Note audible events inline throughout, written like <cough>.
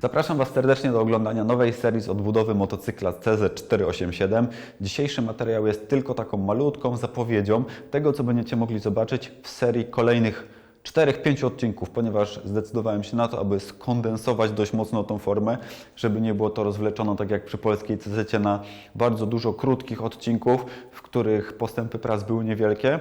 Zapraszam Was serdecznie do oglądania nowej serii z odbudowy motocykla CZ487. Dzisiejszy materiał jest tylko taką malutką zapowiedzią tego, co będziecie mogli zobaczyć w serii kolejnych 4-5 odcinków, ponieważ zdecydowałem się na to, aby skondensować dość mocno tą formę, żeby nie było to rozwleczone tak jak przy polskiej CZ na bardzo dużo krótkich odcinków, w których postępy prac były niewielkie.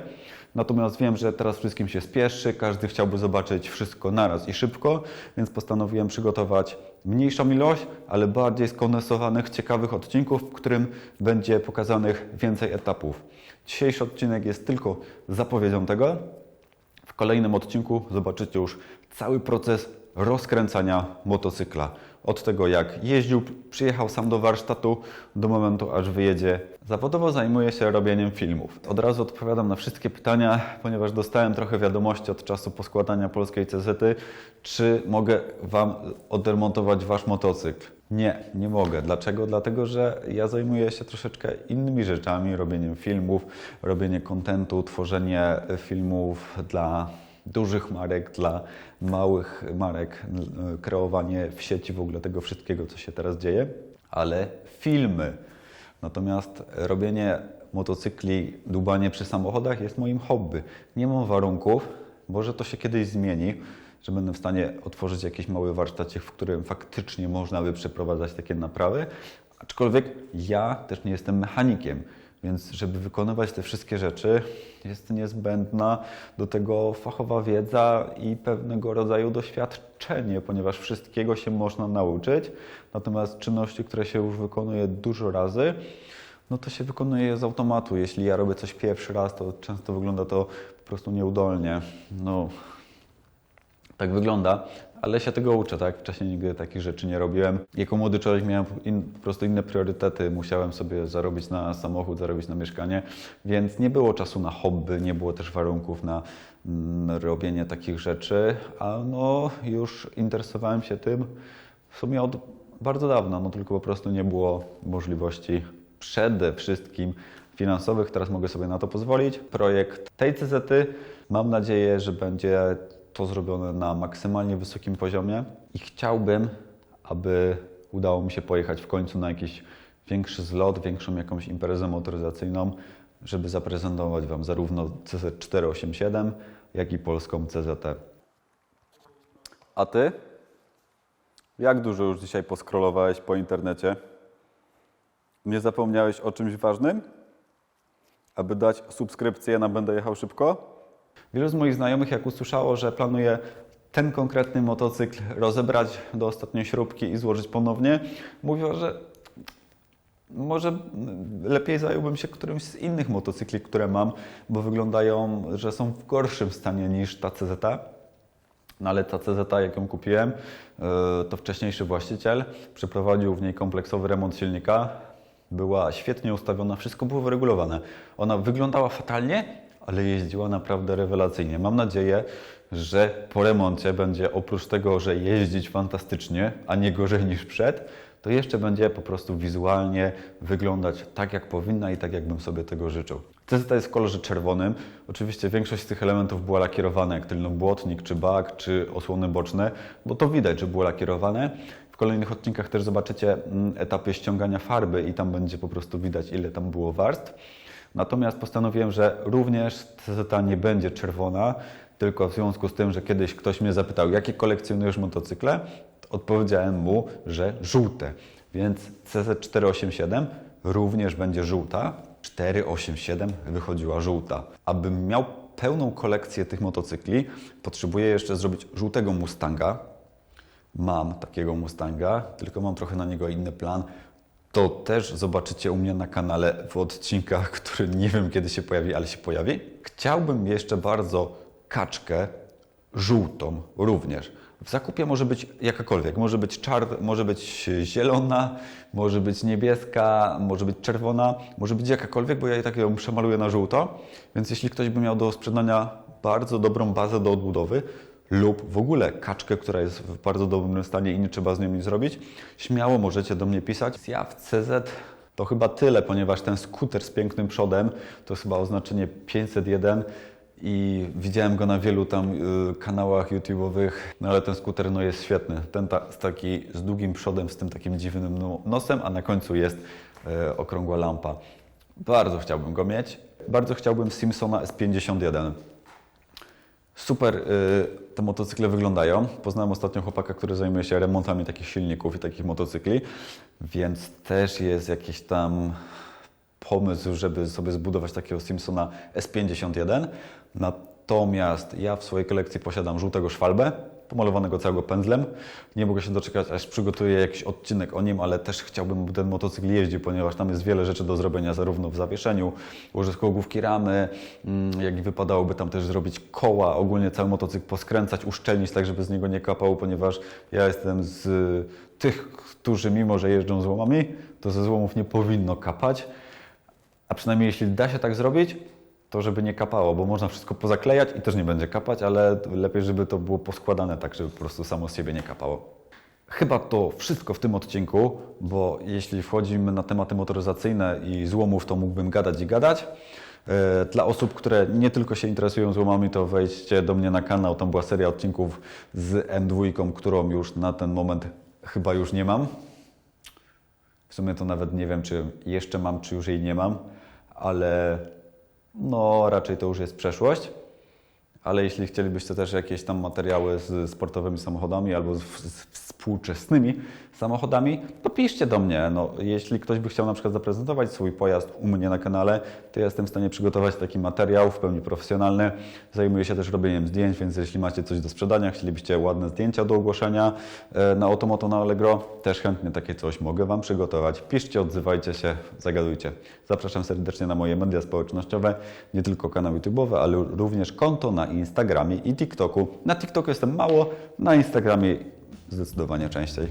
Natomiast wiem, że teraz wszystkim się spieszy, każdy chciałby zobaczyć wszystko naraz i szybko, więc postanowiłem przygotować mniejszą ilość, ale bardziej skondensowanych, ciekawych odcinków, w którym będzie pokazanych więcej etapów. Dzisiejszy odcinek jest tylko zapowiedzią tego. W kolejnym odcinku zobaczycie już cały proces rozkręcania motocykla. Od tego jak jeździł, przyjechał sam do warsztatu, do momentu aż wyjedzie. Zawodowo zajmuję się robieniem filmów. Od razu odpowiadam na wszystkie pytania, ponieważ dostałem trochę wiadomości od czasu poskładania polskiej CZ, czy mogę Wam odremontować Wasz motocykl. Nie, nie mogę. Dlaczego? Dlatego, że ja zajmuję się troszeczkę innymi rzeczami, robieniem filmów, robienie kontentu, tworzenie filmów dla dużych marek, dla małych marek, kreowanie w sieci w ogóle tego wszystkiego, co się teraz dzieje, ale filmy. Natomiast robienie motocykli, dłubanie przy samochodach jest moim hobby. Nie mam warunków, może to się kiedyś zmieni, że będę w stanie otworzyć jakiś mały warsztacik, w którym faktycznie można by przeprowadzać takie naprawy. Aczkolwiek ja też nie jestem mechanikiem, więc żeby wykonywać te wszystkie rzeczy jest niezbędna do tego fachowa wiedza i pewnego rodzaju doświadczenie, ponieważ wszystkiego się można nauczyć. Natomiast czynności, które się już wykonuje dużo razy, no to się wykonuje je z automatu. Jeśli ja robię coś pierwszy raz, to często wygląda to po prostu nieudolnie. No, tak wygląda, ale się tego uczę, tak? Wcześniej nigdy takich rzeczy nie robiłem. Jako młody człowiek miałem in, po prostu inne priorytety. Musiałem sobie zarobić na samochód, zarobić na mieszkanie, więc nie było czasu na hobby, nie było też warunków na mm, robienie takich rzeczy, a no już interesowałem się tym w sumie od bardzo dawna, no tylko po prostu nie było możliwości przede wszystkim finansowych. Teraz mogę sobie na to pozwolić. Projekt tej CZ mam nadzieję, że będzie to zrobione na maksymalnie wysokim poziomie i chciałbym, aby udało mi się pojechać w końcu na jakiś większy zlot, większą jakąś imprezę motoryzacyjną, żeby zaprezentować Wam zarówno CZ487, jak i polską CZT. A Ty? Jak dużo już dzisiaj poskrolowałeś po internecie? Nie zapomniałeś o czymś ważnym? Aby dać subskrypcję na Będę Jechał Szybko? Wielu z moich znajomych, jak usłyszało, że planuję ten konkretny motocykl rozebrać do ostatniej śrubki i złożyć ponownie, mówiło, że może lepiej zająłbym się którymś z innych motocykli, które mam, bo wyglądają, że są w gorszym stanie niż ta CZ. No ale ta CZ, jak ją kupiłem, yy, to wcześniejszy właściciel przeprowadził w niej kompleksowy remont silnika. Była świetnie ustawiona, wszystko było wyregulowane. Ona wyglądała fatalnie, ale jeździła naprawdę rewelacyjnie. Mam nadzieję, że po remoncie będzie oprócz tego, że jeździć fantastycznie, a nie gorzej niż przed, to jeszcze będzie po prostu wizualnie wyglądać tak, jak powinna i tak, jakbym sobie tego życzył. CZ jest w kolorze czerwonym. Oczywiście większość z tych elementów była lakierowana, jak tylnobłotnik, czy bak, czy osłony boczne, bo to widać, że było lakierowane. W kolejnych odcinkach też zobaczycie mm, etapy ściągania farby i tam będzie po prostu widać, ile tam było warstw. Natomiast postanowiłem, że również CZ nie będzie czerwona, tylko w związku z tym, że kiedyś ktoś mnie zapytał, jakie kolekcjonujesz motocykle, odpowiedziałem mu, że żółte. Więc CZ487 również będzie żółta. 487 wychodziła żółta. Abym miał pełną kolekcję tych motocykli, potrzebuję jeszcze zrobić żółtego Mustanga. Mam takiego Mustanga, tylko mam trochę na niego inny plan. To też zobaczycie u mnie na kanale w odcinkach, <laughs> który nie wiem kiedy się pojawi, ale się pojawi. Chciałbym jeszcze bardzo kaczkę żółtą również. W zakupie może być jakakolwiek. Może być czarna, może być zielona, może być niebieska, może być czerwona, może być jakakolwiek, bo ja i tak ją przemaluję na żółto. Więc jeśli ktoś by miał do sprzedania bardzo dobrą bazę do odbudowy lub w ogóle kaczkę, która jest w bardzo dobrym stanie i nie trzeba z nią nic zrobić, śmiało możecie do mnie pisać. Ja w CZ to chyba tyle, ponieważ ten skuter z pięknym przodem to jest chyba oznaczenie 501 i widziałem go na wielu tam y, kanałach YouTube'owych, no ale ten skuter no jest świetny. Ten ta, taki z długim przodem, z tym takim dziwnym no, nosem, a na końcu jest y, okrągła lampa. Bardzo chciałbym go mieć. Bardzo chciałbym Simpsona S51. Super y, te motocykle wyglądają. Poznałem ostatnio chłopaka, który zajmuje się remontami takich silników i takich motocykli, więc też jest jakiś tam pomysł, żeby sobie zbudować takiego Simpsona S51. Natomiast ja w swojej kolekcji posiadam żółtego szwalbę, pomalowanego całego pędzlem. Nie mogę się doczekać, aż przygotuję jakiś odcinek o nim, ale też chciałbym, by ten motocykl jeździł, ponieważ tam jest wiele rzeczy do zrobienia, zarówno w zawieszeniu, łożysko główki ramy, mm, jak i wypadałoby tam też zrobić koła, ogólnie cały motocykl poskręcać, uszczelnić tak, żeby z niego nie kapało, ponieważ ja jestem z tych, którzy mimo, że jeżdżą złomami, to ze złomów nie powinno kapać. A przynajmniej jeśli da się tak zrobić, to żeby nie kapało, bo można wszystko pozaklejać i też nie będzie kapać, ale lepiej, żeby to było poskładane tak, żeby po prostu samo z siebie nie kapało. Chyba to wszystko w tym odcinku, bo jeśli wchodzimy na tematy motoryzacyjne i złomów, to mógłbym gadać i gadać. E, Dla osób, które nie tylko się interesują złomami, to wejdźcie do mnie na kanał. Tam była seria odcinków z M2, którą już na ten moment chyba już nie mam. W sumie to nawet nie wiem, czy jeszcze mam, czy już jej nie mam, ale no raczej to już jest przeszłość. Ale jeśli chcielibyście też jakieś tam materiały z sportowymi samochodami albo z, współczesnymi samochodami, to piszcie do mnie. No, jeśli ktoś by chciał na przykład zaprezentować swój pojazd u mnie na kanale, to ja jestem w stanie przygotować taki materiał w pełni profesjonalny. Zajmuję się też robieniem zdjęć, więc jeśli macie coś do sprzedania, chcielibyście ładne zdjęcia do ogłoszenia e, na Automoto na Allegro, też chętnie takie coś mogę Wam przygotować. Piszcie, odzywajcie się, zagadujcie. Zapraszam serdecznie na moje media społecznościowe, nie tylko kanał YouTube'owy, ale również konto na Instagramie i TikToku. Na TikToku jestem mało, na Instagramie zdecydowanie częściej.